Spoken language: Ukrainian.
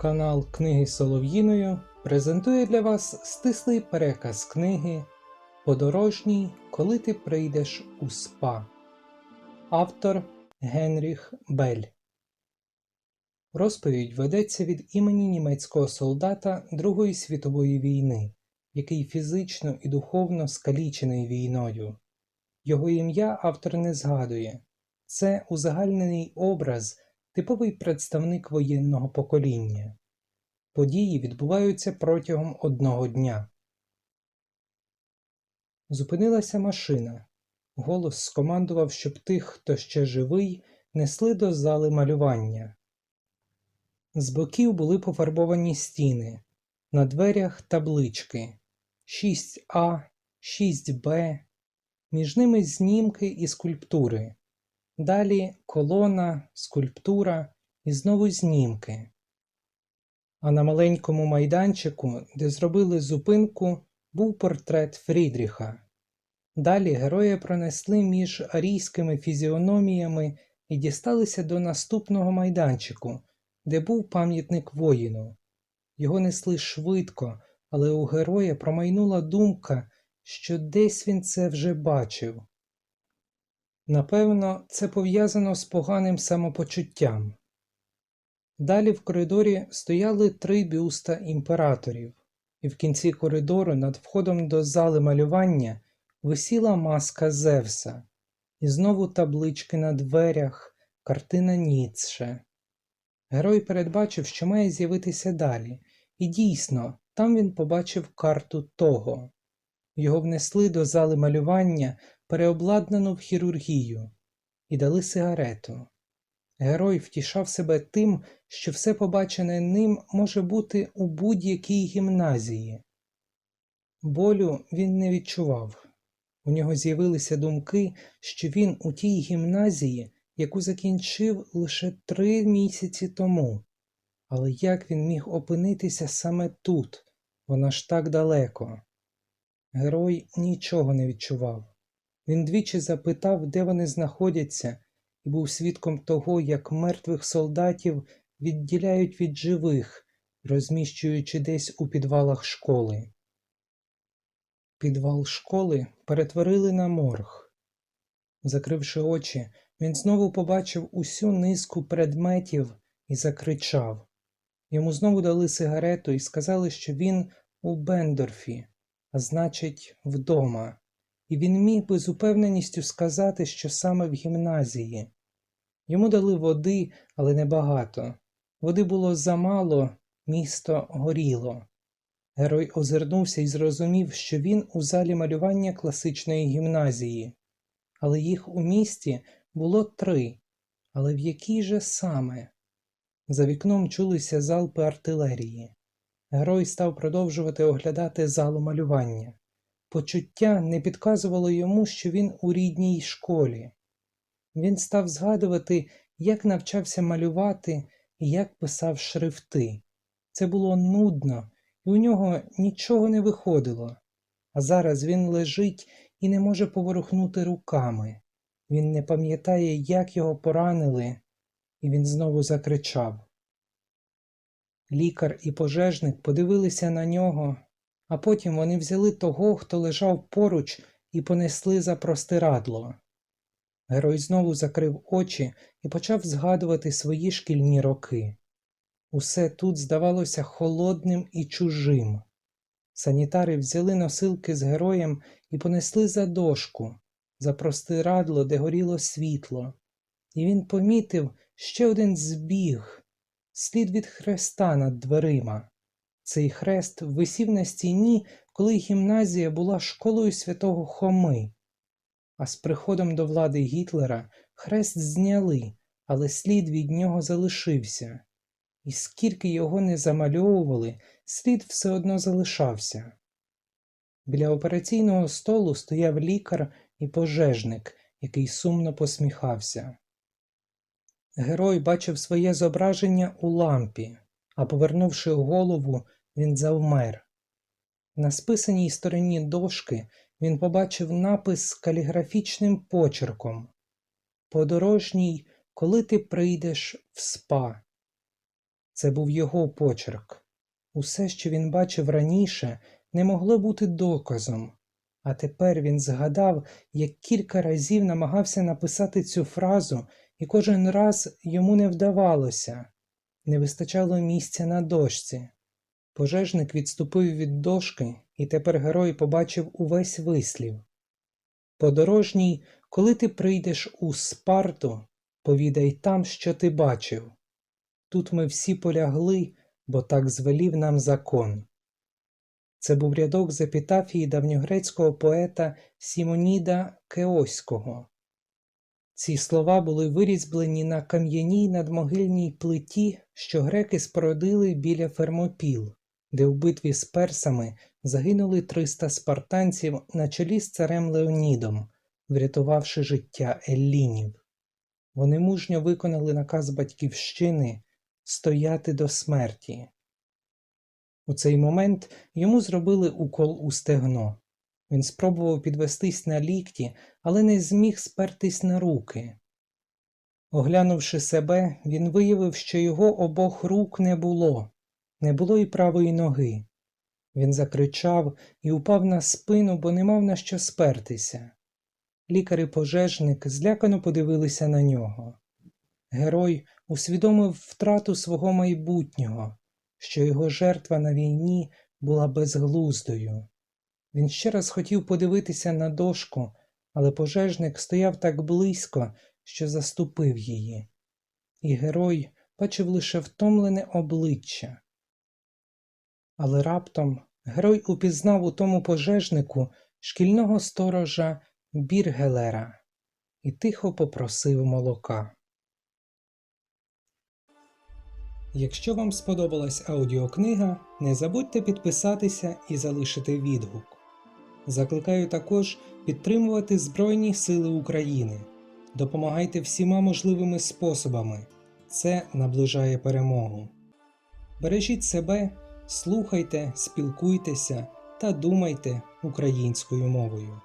Канал Книги Солов'їною презентує для вас стислий переказ книги Подорожній, коли ти прийдеш у СПА. Автор Генріх Бель. Розповідь ведеться від імені німецького солдата Другої світової війни, який фізично і духовно скалічений війною. Його ім'я автор не згадує. Це узагальнений образ, типовий представник воєнного покоління. Події відбуваються протягом одного дня. Зупинилася машина. Голос скомандував, щоб тих, хто ще живий, несли до зали малювання. З боків були пофарбовані стіни, на дверях таблички 6А, 6Б, між ними знімки і скульптури. Далі колона, скульптура і знову знімки. А на маленькому майданчику, де зробили зупинку, був портрет Фрідріха. Далі герої пронесли між арійськими фізіономіями і дісталися до наступного майданчику, де був пам'ятник воїну. Його несли швидко, але у героя промайнула думка, що десь він це вже бачив. Напевно, це пов'язано з поганим самопочуттям. Далі в коридорі стояли три бюста імператорів, і в кінці коридору над входом до зали малювання висіла маска Зевса, і знову таблички на дверях, картина Ніцше. Герой передбачив, що має з'явитися далі, і дійсно, там він побачив карту того. Його внесли до зали малювання, переобладнану в хірургію, і дали сигарету. Герой втішав себе тим, що все побачене ним може бути у будь-якій гімназії. Болю він не відчував. У нього з'явилися думки, що він у тій гімназії, яку закінчив лише три місяці тому. Але як він міг опинитися саме тут, вона ж так далеко? Герой нічого не відчував. Він двічі запитав, де вони знаходяться, і був свідком того, як мертвих солдатів відділяють від живих, розміщуючи десь у підвалах школи. Підвал школи перетворили на морг. Закривши очі, він знову побачив усю низку предметів і закричав. Йому знову дали сигарету і сказали, що він у Бендорфі, а значить, вдома, і він міг би з упевненістю сказати, що саме в гімназії. Йому дали води, але небагато. Води було замало, місто горіло. Герой озирнувся і зрозумів, що він у залі малювання класичної гімназії, але їх у місті було три, але в якій же саме? За вікном чулися залпи артилерії. Герой став продовжувати оглядати залу малювання. Почуття не підказувало йому, що він у рідній школі. Він став згадувати, як навчався малювати і як писав шрифти. Це було нудно, і у нього нічого не виходило. А зараз він лежить і не може поворухнути руками. Він не пам'ятає, як його поранили, і він знову закричав. Лікар і пожежник подивилися на нього, а потім вони взяли того, хто лежав поруч, і понесли за простирадло. Герой знову закрив очі і почав згадувати свої шкільні роки. Усе тут здавалося холодним і чужим. Санітари взяли носилки з героєм і понесли за дошку, за простирадло, де горіло світло, і він помітив ще один збіг, слід від хреста над дверима. Цей хрест висів на стіні, коли гімназія була школою святого Хоми. А з приходом до влади Гітлера хрест зняли, але слід від нього залишився. І скільки його не замальовували, слід все одно залишався. Біля операційного столу стояв лікар і пожежник, який сумно посміхався. Герой бачив своє зображення у лампі, а повернувши голову, він завмер. На списаній стороні дошки він побачив напис з каліграфічним почерком Подорожній, коли ти прийдеш в спа. Це був його почерк. Усе, що він бачив раніше, не могло бути доказом. А тепер він згадав, як кілька разів намагався написати цю фразу, і кожен раз йому не вдавалося. Не вистачало місця на дошці. Пожежник відступив від дошки, і тепер герой побачив увесь вислів. Подорожній, коли ти прийдеш у Спарту, повідай там, що ти бачив. Тут ми всі полягли, бо так звелів нам закон. Це був рядок з епітафії давньогрецького поета Сімоніда Кеоського. Ці слова були вирізблені на кам'яній надмогильній плиті, що греки спородили біля Фермопіл, де в битві з персами загинули 300 спартанців на чолі з царем Леонідом, врятувавши життя еллінів. Вони мужньо виконали наказ батьківщини стояти до смерті. У цей момент йому зробили укол у стегно. Він спробував підвестись на лікті, але не зміг спертись на руки. Оглянувши себе, він виявив, що його обох рук не було, не було і правої ноги. Він закричав і упав на спину, бо не мав на що спертися. Лікар і пожежник злякано подивилися на нього. Герой усвідомив втрату свого майбутнього, що його жертва на війні була безглуздою. Він ще раз хотів подивитися на дошку, але пожежник стояв так близько, що заступив її, і герой бачив лише втомлене обличчя. Але раптом герой упізнав у тому пожежнику шкільного сторожа Біргелера і тихо попросив молока. Якщо вам сподобалась аудіокнига, не забудьте підписатися і залишити відгук. Закликаю також підтримувати Збройні Сили України. Допомагайте всіма можливими способами. Це наближає перемогу. Бережіть себе, слухайте, спілкуйтеся та думайте українською мовою.